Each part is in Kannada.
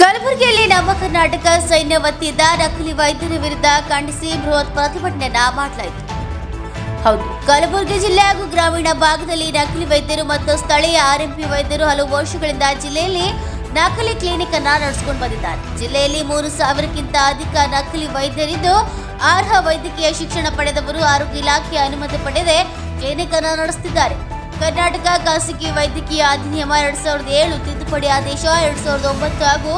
ಕಲಬುರಗಿಯಲ್ಲಿ ನಮ್ಮ ಕರ್ನಾಟಕ ಸೈನ್ಯ ವತಿಯಿಂದ ನಕಲಿ ವೈದ್ಯರ ವಿರುದ್ಧ ಖಂಡಿಸಿ ಬೃಹತ್ ಪ್ರತಿಭಟನೆಯನ್ನ ಮಾಡಲಾಯಿತು. ಹೌದು, ಕಲಬುರಗಿ ಜಿಲ್ಲೆ ಹಾಗೂ ಗ್ರಾಮೀಣ ಭಾಗದಲ್ಲಿ ನಕಲಿ ವೈದ್ಯರು ಮತ್ತು ಸ್ಥಳೀಯ ಆರ್ಎಂಪಿ ವೈದ್ಯರು ಹಲವು ವರ್ಷಗಳಿಂದ ಜಿಲ್ಲೆಯಲ್ಲಿ ನಕಲಿ ಕ್ಲಿನಿಕ್ ಅನ್ನ ನಡೆಸಿಕೊಂಡು ಬಂದಿದ್ದಾರೆ. ಜಿಲ್ಲೆಯಲ್ಲಿ ಮೂರು ಸಾವಿರಕ್ಕಿಂತ ಅಧಿಕ ನಕಲಿ ವೈದ್ಯರಿದ್ದು, ಅರ್ಹ ವೈದ್ಯಕೀಯ ಶಿಕ್ಷಣ ಪಡೆದವರು ಆರೋಗ್ಯ ಇಲಾಖೆಯ ಅನುಮತಿ ಪಡೆದೇ ಕ್ಲಿನಿಕ್ ಅನ್ನು ನಡೆಸುತ್ತಿದ್ದಾರೆ ಕರ್ನಾಟಕ ಖಾಸಗಿ ವೈದ್ಯಕೀಯ ಅಧಿನಿಯಮ ಎರಡ್ ಸಾವಿರದ ಏಳು, ತಿದ್ದುಪಡಿ ಆದೇಶ ಎರಡ್ ಸಾವಿರದ ಒಂಬತ್ತು ಹಾಗೂ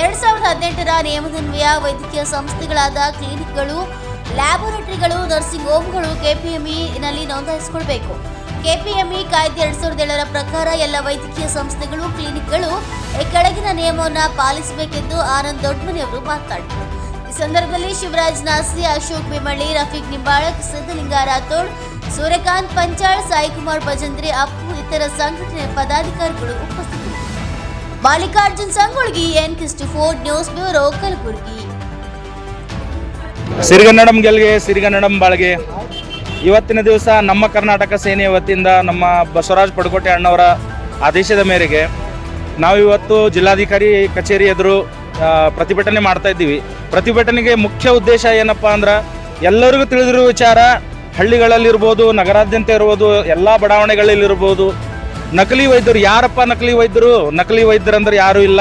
ಎರಡ್ ಸಾವಿರದ ಹದಿನೆಂಟರ ನಿಯಮದನ್ವಯ ವೈದ್ಯಕೀಯ ಸಂಸ್ಥೆಗಳಾದ ಕ್ಲಿನಿಕ್ಗಳು, ಲ್ಯಾಬೊರೇಟರಿಗಳು, ನರ್ಸಿಂಗ್ ಹೋಮ್ಗಳು, ಕೆಪಿಎಂಇನಲ್ಲಿ ನೋಂದಾಯಿಸಿಕೊಳ್ಬೇಕು. ಕೆಪಿಎಂಇ ಕಾಯ್ದೆ ಎರಡ್ ಸಾವಿರದ ಏಳರ ಪ್ರಕಾರ ಎಲ್ಲ ವೈದ್ಯಕೀಯ ಸಂಸ್ಥೆಗಳು, ಕ್ಲಿನಿಕ್ಗಳು ಕೆಳಗಿನ ನಿಯಮವನ್ನು ಪಾಲಿಸಬೇಕೆಂದು ಆನಂದ್ ದೊಡ್ಡಮನಿಯವರು ಮಾತನಾಡಿದರು. ಈ ಸಂದರ್ಭದಲ್ಲಿ ಶಿವರಾಜ್ ನಾಸಿ ಅಶೋಕ್ ಬಿಮಳ್ಳಿ ರಫೀಕ್ ನಿಂಬಾಳಕ್ ಸಿದ್ದಲಿಂಗ ರಾಥೋಡ್, ಸೂರ್ಯಕಾಂತ್ ಪಂಚಾಳ್, ಸಾಯಿಕುಮಾರ್ ಭಜಂತ್ರಿ, ಅಪ್ಪು ಇತರ ಸಂಘಟನೆ ಪದಾಧಿಕಾರಿಗಳು ಉಪಸ್ಥಿತರು Mallikarjun Sangolgi, N Kisti four news bureau, Kalaburagi. ಸಿರಿಗನ್ನಡಂ ಗೆಲ್ಗೆ, ಸಿರಿಗನ್ನಡಂ ಬಾಳ್ಗೆ. ಇವತ್ತಿನ ದಿವಸ ನಮ್ಮ ಕರ್ನಾಟಕ ಸೇನೆಯ ವತಿಯಿಂದ ನಮ್ಮ ಬಸವರಾಜ್ ಪಡಕೋಟೆ ಅಣ್ಣವರ ಆದೇಶದ ಮೇರೆಗೆ ನಾವು ಇವತ್ತು ಜಿಲ್ಲಾಧಿಕಾರಿ ಕಚೇರಿ ಎದುರು ಪ್ರತಿಭಟನೆ ಮಾಡ್ತಾ ಇದ್ದೀವಿ. ಪ್ರತಿಭಟನೆಗೆ ಮುಖ್ಯ ಉದ್ದೇಶ ಏನಪ್ಪ ಅಂದ್ರೆ ಎಲ್ಲರಿಗೂ ತಿಳಿದಿರುವ ವಿಚಾರ ಹಳ್ಳಿಗಳಲ್ಲಿರ್ಬೋದು, ನಗರಾದ್ಯಂತ ಇರ್ಬೋದು, ಎಲ್ಲ ಬಡಾವಣೆಗಳಲ್ಲಿರ್ಬೋದು. ನಕಲಿ ವೈದ್ಯರು ಯಾರಪ್ಪ ನಕಲಿ ವೈದ್ಯರು? ನಕಲಿ ವೈದ್ಯರು ಅಂದ್ರೆ ಯಾರು ಇಲ್ಲ.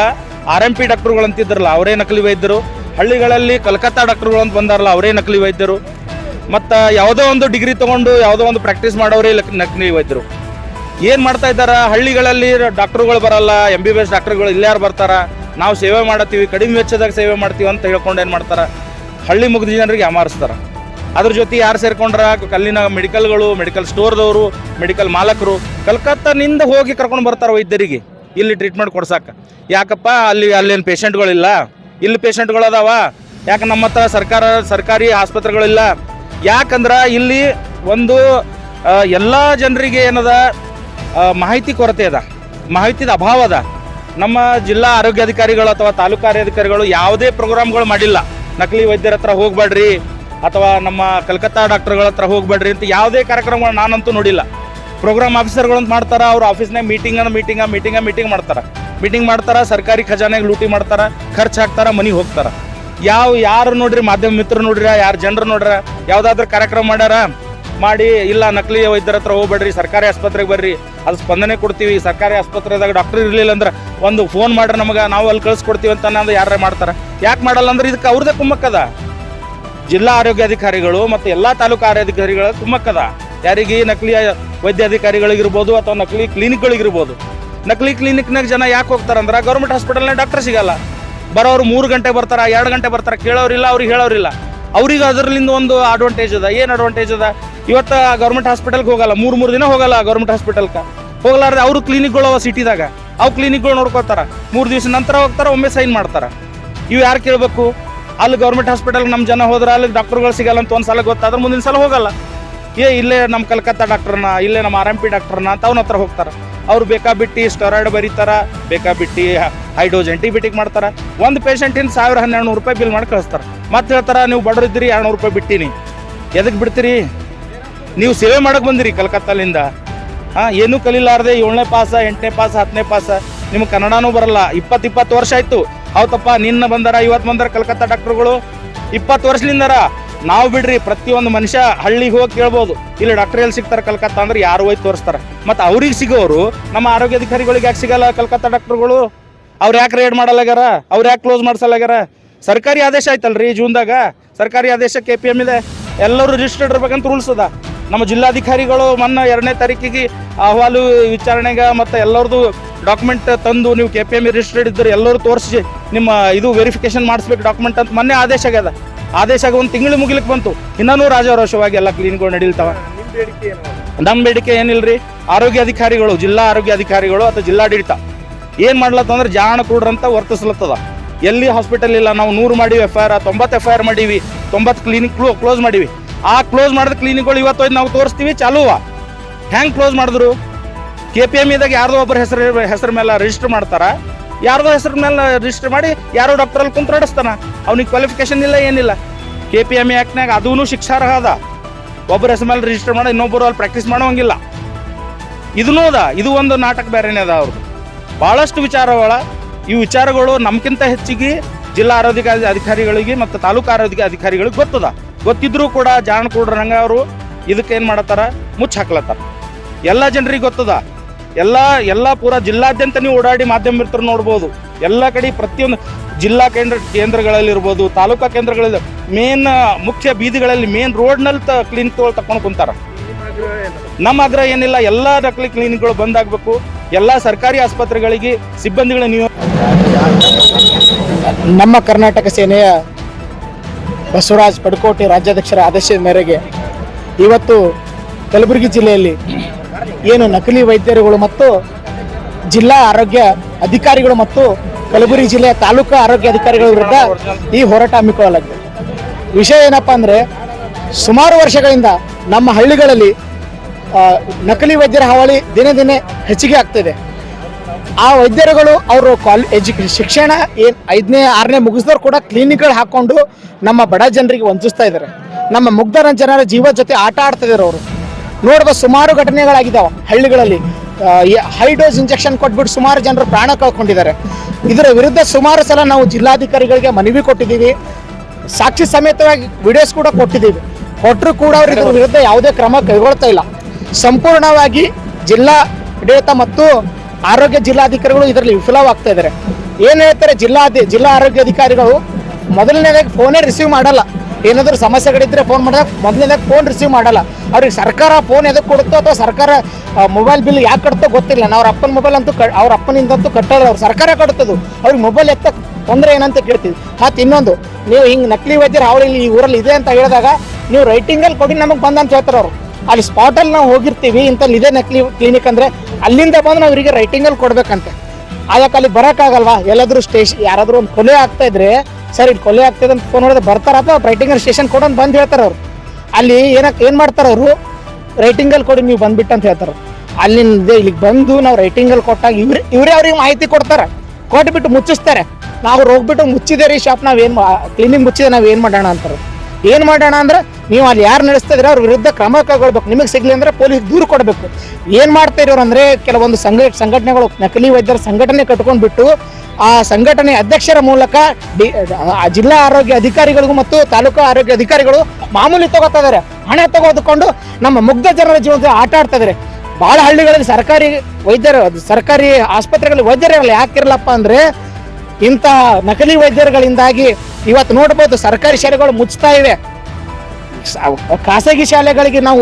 ಆರ್ ಎಂ ಪಿ ಡಾಕ್ಟರ್ಗಳು ಅಂತಿದ್ರಲ್ಲ, ಅವರೇ ನಕಲಿ ವೈದ್ಯರು. ಹಳ್ಳಿಗಳಲ್ಲಿ ಕಲ್ಕತ್ತಾ ಡಾಕ್ಟರ್ಗಳು ಅಂತ ಬಂದಾರಲ್ಲ, ಅವರೇ ನಕಲಿ ವೈದ್ಯರು. ಮತ್ತು ಯಾವುದೋ ಒಂದು ಡಿಗ್ರಿ ತಗೊಂಡು ಯಾವುದೋ ಒಂದು ಪ್ರಾಕ್ಟೀಸ್ ಮಾಡೋರೇ ನಕಲಿ ವೈದ್ಯರು. ಏನು ಮಾಡ್ತಾ ಇದ್ದಾರ? ಹಳ್ಳಿಗಳಲ್ಲಿ ಡಾಕ್ಟರ್ಗಳು ಬರಲ್ಲ ಎಂ ಬಿ ಬಿ ಎಸ್ ಡಾಕ್ಟರ್ಗಳು ಇಲ್ಲಾರು ಬರ್ತಾರ? ನಾವು ಸೇವೆ ಮಾಡತ್ತೀವಿ, ಕಡಿಮೆ ವೆಚ್ಚದಾಗ ಸೇವೆ ಮಾಡ್ತೀವಿ ಅಂತ ಹೇಳ್ಕೊಂಡು ಏನು ಮಾಡ್ತಾರೆ? ಹಳ್ಳಿ ಮುಗ್ದ ಜನರಿಗೆ ಅಮಾರಿಸ್ತಾರೆ. ಅದ್ರ ಜೊತೆ ಯಾರು ಸೇರ್ಕೊಂಡ್ರ? ಅಲ್ಲಿನ ಮೆಡಿಕಲ್ಗಳು, ಮೆಡಿಕಲ್ ಸ್ಟೋರ್ದವರು, ಮೆಡಿಕಲ್ ಮಾಲಕರು, ಕಲ್ಕತ್ತಾನಿಂದ ಹೋಗಿ ಕರ್ಕೊಂಡು ಬರ್ತಾರೆ ವೈದ್ಯರಿಗೆ. ಇಲ್ಲಿ ಟ್ರೀಟ್ಮೆಂಟ್ ಕೊಡ್ಸಾಕ. ಯಾಕಪ್ಪ? ಅಲ್ಲಿ, ಅಲ್ಲೇನು ಪೇಷಂಟ್ಗಳಿಲ್ಲ? ಇಲ್ಲಿ ಪೇಷಂಟ್ಗಳು ಅದಾವ? ಯಾಕೆ ನಮ್ಮ ಹತ್ರ ಸರ್ಕಾರ, ಸರ್ಕಾರಿ ಆಸ್ಪತ್ರೆಗಳಿಲ್ಲ? ಯಾಕಂದ್ರೆ ಇಲ್ಲಿ ಒಂದು ಎಲ್ಲ ಜನರಿಗೆ ಏನದ? ಮಾಹಿತಿ ಕೊರತೆ ಅದ. ಮಾಹಿತಿದ ಅಭಾವ ಅದ. ನಮ್ಮ ಜಿಲ್ಲಾ ಆರೋಗ್ಯಾಧಿಕಾರಿಗಳು ಅಥವಾ ತಾಲೂಕು ಕಾರ್ಯಾಧಿಕಾರಿಗಳು ಯಾವುದೇ ಪ್ರೋಗ್ರಾಮ್ಗಳು ಮಾಡಿಲ್ಲ. ನಕಲಿ ವೈದ್ಯರ ಹತ್ರ ಹೋಗ್ಬೇಡ್ರಿ ಅಥವಾ ನಮ್ಮ ಕಲ್ಕತ್ತಾ ಡಾಕ್ಟರ್ಗಳ ಹತ್ರ ಹೋಗ್ಬೇಡ್ರಿ ಅಂತ ಯಾವುದೇ ಕಾರ್ಯಕ್ರಮಗಳು ನಾನಂತೂ ನೋಡಿಲ್ಲ. ಪ್ರೋಗ್ರಾಮ್ ಆಫೀಸರ್ಗಳಂತ ಮಾಡ್ತಾರ, ಅವ್ರ ಆಫೀಸ್ನಾಗ ಮೀಟಿಂಗ್ ಮೀಟಿಂಗ ಮೀಟಿಂಗ ಮೀಟಿಂಗ್ ಮಾಡ್ತಾರೆ. ಮೀಟಿಂಗ್ ಮಾಡ್ತಾರೆ, ಸರ್ಕಾರಿ ಖಜಾನೆಗೆ ಲೂಟಿ ಮಾಡ್ತಾರೆ, ಖರ್ಚು ಹಾಕ್ತಾರೆ, ಮನೆಗೆ ಹೋಗ್ತಾರೆ. ಯಾವ ಯಾರು ನೋಡ್ರಿ, ಮಾಧ್ಯಮ ಮಿತ್ರರು ನೋಡ್ರಿ, ಯಾರು ಜನರು ನೋಡ್ರ, ಯಾವ್ದಾದ್ರು ಕಾರ್ಯಕ್ರಮ ಮಾಡ್ಯಾರ ಮಾಡಿ, ಇಲ್ಲ, ನಕಲಿ ವೈದ್ಯರ ಹತ್ರ ಹೋಗ್ಬೇಡ್ರಿ, ಸರ್ಕಾರಿ ಆಸ್ಪತ್ರೆಗೆ ಬರ್ರಿ, ಅದು ಸ್ಪಂದನೆ ಕೊಡ್ತೀವಿ. ಸರ್ಕಾರಿ ಆಸ್ಪತ್ರೆದಾಗ ಡಾಕ್ಟರ್ ಇರಲಿಲ್ಲ ಅಂದ್ರೆ ಒಂದು ಫೋನ್ ಮಾಡ್ರೆ ನಮಗೆ, ನಾವು ಅಲ್ಲಿ ಕಳಿಸ್ಕೊಡ್ತೀವಿ ಅಂತ ಅನ್ನೋದು ಯಾರೇ ಮಾಡ್ತಾರೆ? ಯಾಕೆ ಮಾಡಲ್ಲ ಅಂದ್ರೆ ಇದಕ್ಕೆ ಅವ್ರದ್ದೇ ಕುಮ್ಮಕ್ಕದ ಜಿಲ್ಲಾ ಆರೋಗ್ಯಾಧಿಕಾರಿಗಳು ಮತ್ತು ಎಲ್ಲ ತಾಲೂಕು ಆರೋಗ್ಯಾಧಿಕಾರಿಗಳ ಕುಮ್ಮಕ್ಕದ ಯಾರಿಗೆ ನಕಲಿ ವೈದ್ಯಾಧಿಕಾರಿಗಳಿಗಿರ್ಬೋದು ಅಥವಾ ನಕಲಿ ಕ್ಲಿನಿಕ್ಗಳಿಗಿರ್ಬೋದು. ನಕಲಿ ಕ್ಲಿನಿಕ್ನಾಗ ಜನ ಯಾಕೆ ಹೋಗ್ತಾರಂದ್ರೆ ಗೌರ್ಮೆಂಟ್ ಹಾಸ್ಪಿಟಲ್ನಾಗ ಡಾಕ್ಟರ್ ಸಿಗಲ್ಲ. ಬರೋರು ಮೂರು ಗಂಟೆ ಬರ್ತಾರೆ, ಎರಡು ಗಂಟೆ ಬರ್ತಾರೆ, ಕೇಳೋರಿಲ್ಲ, ಅವ್ರಿಗೆ ಹೇಳೋರಿಲ್ಲ. ಅವ್ರಿಗೆ ಅದರಲ್ಲಿಂದ ಒಂದು ಅಡ್ವಾಂಟೇಜ್ ಅದ. ಏನು ಅಡ್ವಾಂಟೇಜ್ ಅದ? ಇವತ್ತು ಗೌರ್ಮೆಂಟ್ ಹಾಸ್ಪಿಟಲ್ಗೆ ಹೋಗಲ್ಲ. ಮೂರು ಮೂರು ದಿನ ಹೋಗಲ್ಲ ಗೌರ್ಮೆಂಟ್ ಹಾಸ್ಪಿಟಲ್ಗೆ ಹೋಗಲಾರ್ದೆ ಅವರು ಕ್ಲಿನಿಕ್ಗಳು ಅವ ಸಿಟಿದಾಗ ಅವು ಕ್ಲಿನಿಕ್ಗಳು ನೋಡ್ಕೋತಾರ. ಮೂರು ದಿವಸ ನಂತರ ಹೋಗ್ತಾರೆ, ಒಮ್ಮೆ ಸೈನ್ ಮಾಡ್ತಾರೆ. ಇವು ಯಾರು ಕೇಳಬೇಕು? ಅಲ್ಲಿ ಗೌರ್ಮೆಂಟ್ ಹಾಸ್ಪಿಟಲ್ ನಮ್ಮ ಜನ ಹೋದ್ರೆ ಅಲ್ಲಿ ಡಾಕ್ಟರ್ಗಳು ಸಿಗಲ್ಲ ಅಂತ ಒಂದು ಸಲ ಗೊತ್ತಾದ್ರೆ ಮುಂದಿನ ಸಲ ಹೋಗಲ್ಲ. ಏ, ಇಲ್ಲೇ ನಮ್ಮ ಕಲ್ಕತ್ತಾ ಡಾಕ್ಟರ್ನ ಇಲ್ಲೇ ನಮ್ಮ ಆರ್ ಎಂ ಪಿ ಡಾಕ್ಟರ್ನ ಅಂತ ಅವನ ಹತ್ರ ಹೋಗ್ತಾರೆ. ಅವ್ರು ಬೇಕಾಬಿಟ್ಟು ಸ್ಟೆರಾಯ್ಡ್ ಬರೀತಾರ ಬೇಕಾಬಿಟ್ಟು ಹೈ ಡೋಸ್ ಆಂಟಿಬಯೋಟಿಕ್ ಮಾಡ್ತಾರ. ಒಂದು ಪೇಷಂಟಿನ ಸಾವಿರ ಹನ್ನೆರಡು ನೂರು ರೂಪಾಯಿ ಬಿಲ್ ಮಾಡಿ ಕಳಿಸ್ತಾರೆ. ಮತ್ತೆ ಹೇಳ್ತಾರ, ನೀವು ಬಡರಿದ್ದೀರಿ ಎರಡು ನೂರು ರೂಪಾಯಿ ಬಿಟ್ಟಿನಿ. ಎದಕ್ಕೆ ಬಿಡ್ತೀರಿ? ನೀವು ಸೇವೆ ಮಾಡಕ್ಕೆ ಬಂದಿರಿ ಕಲ್ಕತ್ತಾಲಿಂದ. ಹಾಂ, ಏನೂ ಕಲಿಲಾರ್ದೆ ಏಳನೇ ಪಾಸ, ಎಂಟನೇ ಪಾಸ, ಹತ್ತನೇ ಪಾಸ. ನಿಮ್ಗೆ ಕನ್ನಡನೂ ಬರಲ್ಲ. ಇಪ್ಪತ್ತು ಇಪ್ಪತ್ತು ವರ್ಷ ಆಯ್ತು. ಹೌದಪ್ಪ, ನಿನ್ನ ಬಂದಾರ ಇವತ್ತು ಬಂದಾರ ಕಲ್ಕತ್ತಾ ಡಾಕ್ಟ್ರುಗಳು ಇಪ್ಪತ್ತು ವರ್ಷದಿಂದಾರ ನಾವು ಬಿಡ್ರಿ, ಪ್ರತಿಯೊಂದು ಮನುಷ್ಯ ಹಳ್ಳಿಗೆ ಹೋಗಿ ಕೇಳ್ಬೋದು. ಇಲ್ಲಿ ಡಾಕ್ಟರ್ ಎಲ್ಲಿ ಸಿಗ್ತಾರೆ ಕಲ್ಕತ್ತಾ ಅಂದ್ರೆ ಯಾರು ಹೋಗಿ ತೋರಿಸ್ತಾರೆ. ಮತ್ತು ಅವ್ರಿಗೆ ಸಿಗೋರು ನಮ್ಮ ಆರೋಗ್ಯ ಅಧಿಕಾರಿಗಳಿಗೆ ಯಾಕೆ ಸಿಗಲ್ಲ ಕಲ್ಕತ್ತಾ ಡಾಕ್ಟರ್ಗಳು ಅವ್ರು ಯಾಕೆ ರೇಡ್ ಮಾಡಲಾಗ್ಯಾರ ಅವ್ರು ಯಾಕೆ ಕ್ಲೋಸ್ ಮಾಡ್ಸಲ್ಲಾಗ್ಯಾರ? ಸರ್ಕಾರಿ ಆದೇಶ ಆಯ್ತಲ್ರಿ ಜೂನ್ದಾಗ? ಸರ್ಕಾರಿ ಆದೇಶ ಕೆ ಪಿ ಎಂ ಇದೆ. ಎಲ್ಲರೂ ರಿಜಿಸ್ಟರ್ಡ್ ಇರ್ಬೇಕಂತ ರೂಲ್ಸ್ ಅದ. ನಮ್ಮ ಜಿಲ್ಲಾಧಿಕಾರಿಗಳು ಮೊನ್ನೆ ಎರಡನೇ ತಾರೀಕಿಗೆ ಅಹವಾಲು ವಿಚಾರಣೆಗೆ ಮತ್ತು ಎಲ್ಲರದು ಡಾಕ್ಯುಮೆಂಟ್ ತಂದು ನೀವು ಕೆ ಪಿ ಎಂ ರಿಜಿಸ್ಟರ್ಡ್ ಇದ್ದರೆ ಎಲ್ಲರೂ ತೋರಿಸಿ ನಿಮ್ಮ ಇದು ವೆರಿಫಿಕೇಶನ್ ಮಾಡಿಸ್ಬೇಕು ಡಾಕ್ಯುಮೆಂಟ್ ಅಂತ ಮೊನ್ನೆ ಆದೇಶ ಆಗ್ಯದ. ಆದೇಶ ಒಂದು ತಿಂಗಳು ಮುಗಿಲಿಕ್ಕೆ ಬಂತು. ಇನ್ನೂ ರಾಜಾರೋಷವಾಗಿ ಎಲ್ಲ ಕ್ಲೀನ್ಗಳು ನಡೀತಾವ ನಮ್ಮ ಬೇಡಿಕೆ ಏನಿಲ್ರಿ? ಆರೋಗ್ಯ ಅಧಿಕಾರಿಗಳು, ಜಿಲ್ಲಾ ಆರೋಗ್ಯ ಅಧಿಕಾರಿಗಳು ಅಥವಾ ಜಿಲ್ಲಾಡಳಿತ ಏನು ಮಾಡ್ಲತ್ತಂದ್ರೆ ಜಾಣ ಕೂಡ್ರಂತ ವರ್ತಿಸ್ಲತ್ತದ. ಎಲ್ಲಿ ಹಾಸ್ಪಿಟಲ್ ಇಲ್ಲ, ನಾವು ನೂರು ಮಾಡಿವಿ ಎಫ್ ಐ ಆರ್ ತೊಂಬತ್ತು ಎಫ್ ಐ ಆರ್ ಮಾಡೀವಿ, ತೊಂಬತ್ತು ಕ್ಲಿನಿಕ್ ಕ್ಲೋಸ್ ಮಾಡೀವಿ. ಆ ಕ್ಲೋಸ್ ಮಾಡಿದ ಕ್ಲಿನಿಕ್ಗಳು ಇವತ್ತು ನಾವು ತೋರಿಸ್ತೀವಿ, ಚಾಲುವ. ಹೆಂಗೆ ಕ್ಲೋಸ್ ಮಾಡಿದ್ರು? ಕೆ ಪಿ ಎಂ ಇದಾಗ ಯಾರ್ದೋ ಒಬ್ಬರ ಹೆಸರು ಹೆಸರು ಮೇಲೆ ರಿಜಿಸ್ಟರ್ ಮಾಡ್ತಾರ. ಯಾರ್ದೋ ಹೆಸರು ಮೇಲೆ ರಿಜಿಸ್ಟರ್ ಮಾಡಿ ಯಾರೋ ಡಾಕ್ಟ್ರಲ್ಲಿ ಕುಂತು ನಡೆಸ್ತಾನ. ಅವ್ನಿಗೆ ಕ್ವಾಲಿಫಿಕೇಶನ್ ಇಲ್ಲ, ಏನಿಲ್ಲ. ಕೆ ಪಿ ಎಂ ಆ್ಯಕ್ಟ್ನಾಗ ಅದೂ ಶಿಕ್ಷಾರ್ಹ ಅದ. ಒಬ್ಬರ ಹೆಸರು ಮೇಲೆ ರಿಜಿಸ್ಟರ್ ಮಾಡಿ ಇನ್ನೊಬ್ಬರು ಅಲ್ಲಿ ಪ್ರಾಕ್ಟೀಸ್ ಮಾಡೋಂಗಿಲ್ಲ ಇದನ್ನೂ ಅದ, ಇದು ಒಂದು ನಾಟಕ ಬೇರೆನೇ ಅದ ಅವ್ರದ್ದು ಭಾಳಷ್ಟು ವಿಚಾರಗಳ, ಈ ವಿಚಾರಗಳು ನಮ್ಗಿಂತ ಹೆಚ್ಚಿಗೆ ಜಿಲ್ಲಾ ಆರೋಗ್ಯ ಅಧಿ- ಅಧಿಕಾರಿಗಳಿಗೆ ಮತ್ತು ತಾಲೂಕು ಆರೋಗ್ಯ ಅಧಿಕಾರಿಗಳಿಗೆ ಗೊತ್ತದ. ಗೊತ್ತಿದ್ರೂ ಕೂಡ ಜಾಣ ಕೂಡ್ರಂಗ ಅವರು ಇದಕ್ಕೆ ಏನು ಮಾಡತ್ತಾರ? ಮುಚ್ಚ ಹಾಕ್ಲತ್ತಾರ ಎಲ್ಲ ಜನರಿಗೆ ಗೊತ್ತದ. ಎಲ್ಲ ಎಲ್ಲ ಪೂರ ಜಿಲ್ಲಾದ್ಯಂತ ನೀವು ಓಡಾಡಿ ಮಾಧ್ಯಮ ಮಿತ್ರರು ನೋಡ್ಬೋದು. ಎಲ್ಲ ಕಡೆ ಪ್ರತಿಯೊಂದು ಜಿಲ್ಲಾ ಕೇಂದ್ರ ಕೇಂದ್ರಗಳಲ್ಲಿ ಇರ್ಬೋದು ತಾಲೂಕಾ ಕೇಂದ್ರಗಳಲ್ಲಿ ಮೇನ್ ಮುಖ್ಯ ಬೀದಿಗಳಲ್ಲಿ ಮೇನ್ ರೋಡ್ನಲ್ಲಿ ತ ಕ್ಲಿನಿಕ್ ತಕೊಂಡು ಕುಂತಾರ. ನಮ್ಮ ಆಗ್ರಹ ಏನಿಲ್ಲ, ಎಲ್ಲ ನಕಲಿ ಕ್ಲಿನಿಕ್ಗಳು ಬಂದಾಗಬೇಕು. ಎಲ್ಲ ಸರ್ಕಾರಿ ಆಸ್ಪತ್ರೆಗಳಿಗೆ ಸಿಬ್ಬಂದಿಗಳ ನೀವು ನಮ್ಮ ಕರ್ನಾಟಕ ಸೇನೆಯ ಬಸವರಾಜ್ ಪಡಕೋಟೆ ರಾಜ್ಯಾಧ್ಯಕ್ಷರ ಆದೇಶದ ಮೇರೆಗೆ ಇವತ್ತು ಕಲಬುರಗಿ ಜಿಲ್ಲೆಯಲ್ಲಿ ಏನು ನಕಲಿ ವೈದ್ಯರುಗಳು ಮತ್ತು ಜಿಲ್ಲಾ ಆರೋಗ್ಯ ಅಧಿಕಾರಿಗಳು ಮತ್ತು ಕಲಬುರಗಿ ಜಿಲ್ಲೆಯ ತಾಲೂಕು ಆರೋಗ್ಯ ಅಧಿಕಾರಿಗಳ ವಿರುದ್ಧ ಈ ಹೋರಾಟ ಹಮ್ಮಿಕೊಳ್ಳಲಾಗಿದೆ. ವಿಷಯ ಏನಪ್ಪ ಅಂದರೆ, ಸುಮಾರು ವರ್ಷಗಳಿಂದ ನಮ್ಮ ಹಳ್ಳಿಗಳಲ್ಲಿ ನಕಲಿ ವೈದ್ಯರ ಹಾವಳಿ ದಿನೇ ದಿನೇ ಹೆಚ್ಚಿಗೆ ಆಗ್ತಿದೆ. ಆ ವೈದ್ಯರುಗಳು ಅವರು ಕಾಲ್ ಶಿಕ್ಷಣ ಏನು ಐದನೇ, ಆರನೇ ಮುಗಿಸಿದವ್ರು ಕೂಡ ಕ್ಲಿನಿಕ್ಗಳು ಹಾಕೊಂಡು ನಮ್ಮ ಬಡ ಜನರಿಗೆ ವಂಚಿಸ್ತಾ ಇದ್ದಾರೆ. ನಮ್ಮ ಮುಗ್ಧರ ಜನರ ಜೀವ ಜೊತೆ ಆಟ ಆಡ್ತಿದ್ದಾರೆ ಅವರು. ನೋಡುವ ಸುಮಾರು ಘಟನೆಗಳಾಗಿದ್ದಾವೆ ಹಳ್ಳಿಗಳಲ್ಲಿ. ಹೈ ಡೋಸ್ ಇಂಜೆಕ್ಷನ್ ಕೊಟ್ಬಿಟ್ಟು ಸುಮಾರು ಜನರು ಪ್ರಾಣ ಕಳ್ಕೊಂಡಿದ್ದಾರೆ. ಇದರ ವಿರುದ್ಧ ಸುಮಾರು ಸಲ ನಾವು ಜಿಲ್ಲಾಧಿಕಾರಿಗಳಿಗೆ ಮನವಿ ಕೊಟ್ಟಿದ್ದೀವಿ. ಸಾಕ್ಷಿ ಸಮೇತವಾಗಿ ವಿಡಿಯೋಸ್ ಕೂಡ ಕೊಟ್ಟಿದ್ದೀವಿ. ಕೊಟ್ಟರು ಕೂಡ ಅವರು ಇದ್ರ ವಿರುದ್ಧ ಯಾವುದೇ ಕ್ರಮ ಕೈಗೊಳ್ತಾ ಇಲ್ಲ. ಸಂಪೂರ್ಣವಾಗಿ ಜಿಲ್ಲಾ ಆಡಳಿತ ಮತ್ತು ಆರೋಗ್ಯ ಜಿಲ್ಲಾಧಿಕಾರಿಗಳು ಇದರಲ್ಲಿ ವಿಫಲವಾಗ್ತಾ ಇದ್ದಾರೆ. ಏನು ಹೇಳ್ತಾರೆ ಜಿಲ್ಲಾ ಜಿಲ್ಲಾ ಆರೋಗ್ಯ ಅಧಿಕಾರಿಗಳು? ಮೊದಲನೇದಾಗಿ ಫೋನೇ ರಿಸೀವ್ ಮಾಡಲ್ಲ. ಏನಾದರೂ ಸಮಸ್ಯೆಗಳಿದ್ದರೆ ಫೋನ್ ಮಾಡಿದಾಗ ಮೊದಲನೇದಾಗಿ ಫೋನ್ ರಿಸೀವ್ ಮಾಡಲ್ಲ. ಅವ್ರಿಗೆ ಸರ್ಕಾರ ಫೋನ್ ಎದಕ್ಕೆ ಕೊಡುತ್ತೋ ಅಥವಾ ಸರ್ಕಾರ ಮೊಬೈಲ್ ಬಿಲ್ ಯಾಕೆ ಕಟ್ತೋ ಗೊತ್ತಿಲ್ಲ. ನಾವು ಅವ್ರ ಅಪ್ಪನ ಮೊಬೈಲ್ ಅಂತೂ ಕ, ಅವ್ರ ಅಪ್ಪನಿಂದಂತೂ ಕಟ್ಟಲ್ಲ. ಅವ್ರು ಸರ್ಕಾರ ಕಟ್ತದ್ದು ಅವ್ರಿಗೆ ಮೊಬೈಲ್ ಎತ್ತ ತೊಂದರೆ ಏನಂತ ಕೇಳ್ತೀವಿ. ಮತ್ತು ಇನ್ನೊಂದು, ನೀವು ಹಿಂಗೆ ನಕಲಿ ವೈದ್ಯರ ಇಲ್ಲಿ, ಈ ಊರಲ್ಲಿ ಇದೆ ಅಂತ ಹೇಳಿದಾಗ ನೀವು ರೈಟಿಂಗಲ್ಲಿ ಕೊಡಿ, ನಮಗೆ ಬಂದಂತ ಹೇಳ್ತಾರೆ ಅವರು. ಅಲ್ಲಿ ಸ್ಪಾಟಲ್ಲಿ ನಾವು ಹೋಗಿರ್ತೀವಿ ಇಂಥಲ್ಲಿ ಇದೆ ನಕಲಿ ಕ್ಲಿನಿಕ್ ಅಂದರೆ ಅಲ್ಲಿಂದ ಬಂದು ನಾವು ಇವರಿಗೆ ರೈಟಿಂಗಲ್ಲಿ ಕೊಡಬೇಕಂತೆ. ಅದಕ್ಕೆ ಅಲ್ಲಿ ಬರೋಕ್ಕಾಗಲ್ವಾ ಎಲ್ಲಾದರೂ ಸ್ಟೇಷನ್ ಯಾರಾದರೂ ಒಂದು ಕೊಲೆ ಆಗ್ತಾ ಇದ್ರೆ ಸರ್, ಇಲ್ಲಿ ಕೊಲೆ ಆಗ್ತದೆ ಅಂತ ಫೋನ್ ಮಾಡಿದ್ರೆ ಬರ್ತಾರ ಅಥವಾ ರೈಟಿಂಗಲ್ಲಿ ಸ್ಟೇಷನ್ ಅಂತ ಬಂದು ಹೇಳ್ತಾರೆ ಅವರು. ಅಲ್ಲಿ ಏನಕ್ಕೆ ಏನು ಮಾಡ್ತಾರೆ ಅವರು? ರೈಟಿಂಗಲ್ಲಿ ಕೊಡಿ, ನೀವು ಬಂದ್ಬಿಟ್ಟು ಅಂತ ಹೇಳ್ತಾರೆ ಅಲ್ಲಿಂದ ಇಲ್ಲಿಗೆ ಬಂದು ನಾವು ರೈಟಿಂಗಲ್ಲಿ ಕೊಟ್ಟಾಗ ಇವ್ರು ಇವರೇ ಅವ್ರಿಗೆ ಮಾಹಿತಿ ಕೊಡ್ತಾರೆ. ಕೊಟ್ಬಿಟ್ಟು ಮುಚ್ಚಿಸ್ತಾರೆ. ನಾವು ಹೋಗ್ಬಿಟ್ಟು ಮುಚ್ಚಿದೆ ರೀ ಶಾಪ್ ನಾವೇನು ಕ್ಲೀನಿಂಗ್ ಮುಚ್ಚಿದೆ, ನಾವು ಏನು ಮಾಡೋಣ ಅಂತಾರೆ ಏನು ಮಾಡೋಣ ಅಂದ್ರೆ ನೀವು ಅಲ್ಲಿ ಯಾರು ನಡೆಸ್ತಾ ಇದ್ರೆ ಅವ್ರ ವಿರುದ್ಧ ಕ್ರಮ ಕೈಗೊಳ್ಬೇಕು. ನಿಮಗೆ ಸಿಗ್ಲಿ ಅಂದ್ರೆ ಪೊಲೀಸ್ ದೂರು ಕೊಡಬೇಕು. ಏನು ಮಾಡ್ತಾ ಇರೋರು ಅಂದ್ರೆ ಕೆಲವೊಂದು ಸಂಘ ಸಂಘಟನೆಗಳು, ನಕಲಿ ವೈದ್ಯರ ಸಂಘಟನೆ ಕಟ್ಕೊಂಡ್ಬಿಟ್ಟು ಆ ಸಂಘಟನೆ ಅಧ್ಯಕ್ಷರ ಮೂಲಕ ಡಿ ಜಿಲ್ಲಾ ಆರೋಗ್ಯ ಅಧಿಕಾರಿಗಳಿಗೂ ಮತ್ತು ತಾಲೂಕು ಆರೋಗ್ಯ ಅಧಿಕಾರಿಗಳು ಮಾಮೂಲಿ ತಗೋತಾ ಇದ್ದಾರೆ ಹಣ ತಗೋದುಕೊಂಡು ನಮ್ಮ ಮುಗ್ಧ ಜನರ ಜೀವನದಲ್ಲಿ ಆಟ ಆಡ್ತಾ ಇದಾರೆ. ಬಹಳ ಹಳ್ಳಿಗಳಲ್ಲಿ ಸರ್ಕಾರಿ ವೈದ್ಯರು, ಸರ್ಕಾರಿ ಆಸ್ಪತ್ರೆಗಳಲ್ಲಿ ವೈದ್ಯರುಗಳು ಯಾಕಿರಲಪ್ಪ ಅಂದ್ರೆ ಇಂಥ ನಕಲಿ ವೈದ್ಯರುಗಳಿಂದಾಗಿ ಇವತ್ತು ನೋಡ್ಬೋದು ಸರ್ಕಾರಿ ಶಾಲೆಗಳು ಮುಚ್ತಾ ಇವೆ. ಖಾಸಗಿ ಶಾಲೆಗಳಿಗೆ ನಾವು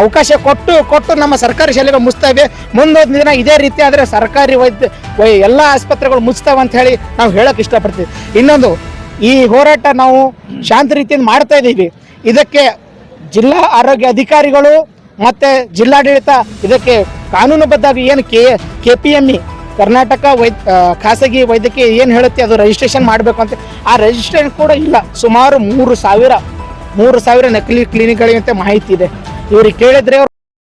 ಅವಕಾಶ ಕೊಟ್ಟು ಕೊಟ್ಟು ನಮ್ಮ ಸರ್ಕಾರಿ ಶಾಲೆಗಳು ಮುಚ್ತೇವೆ ಮುಂದೊಂದು ದಿನ ಇದೇ ರೀತಿ ಆದರೆ ಸರ್ಕಾರಿ ವೈದ್ಯ ಎಲ್ಲ ಆಸ್ಪತ್ರೆಗಳು ಮುಚ್ತಾವೆ ಅಂತ ಹೇಳಿ ನಾವು ಹೇಳಕ್ ಇಷ್ಟಪಡ್ತೀವಿ. ಇನ್ನೊಂದು, ಈ ಹೋರಾಟ ನಾವು ಶಾಂತ ರೀತಿಯಿಂದ ಮಾಡ್ತಾ ಇದ್ದೀವಿ. ಇದಕ್ಕೆ ಜಿಲ್ಲಾ ಆರೋಗ್ಯ ಅಧಿಕಾರಿಗಳು ಮತ್ತೆ ಜಿಲ್ಲಾಡಳಿತ ಇದಕ್ಕೆ ಕಾನೂನುಬದ್ಧವಾಗಿ ಏನು K K P M E Karnataka ವೈದ್ ಖಾಸಗಿ ವೈದ್ಯಕೀಯ ಏನು ಹೇಳುತ್ತೆ ಅದು ರಿಜಿಸ್ಟ್ರೇಷನ್ ಮಾಡಬೇಕು ಅಂತ, ಆ ರಿಜಿಸ್ಟ್ರೇಷನ್ ಕೂಡ ಇಲ್ಲ. ಸುಮಾರು ಮೂರು ಸಾವಿರ ಮೂರು ಸಾವಿರ ನಕಲಿ ಕ್ಲಿನಿಕ್ಗಳಿಗಂತೆ ಮಾಹಿತಿ ಇದೆ. ಇವ್ರಿಗೆ ಕೇಳಿದ್ರೆ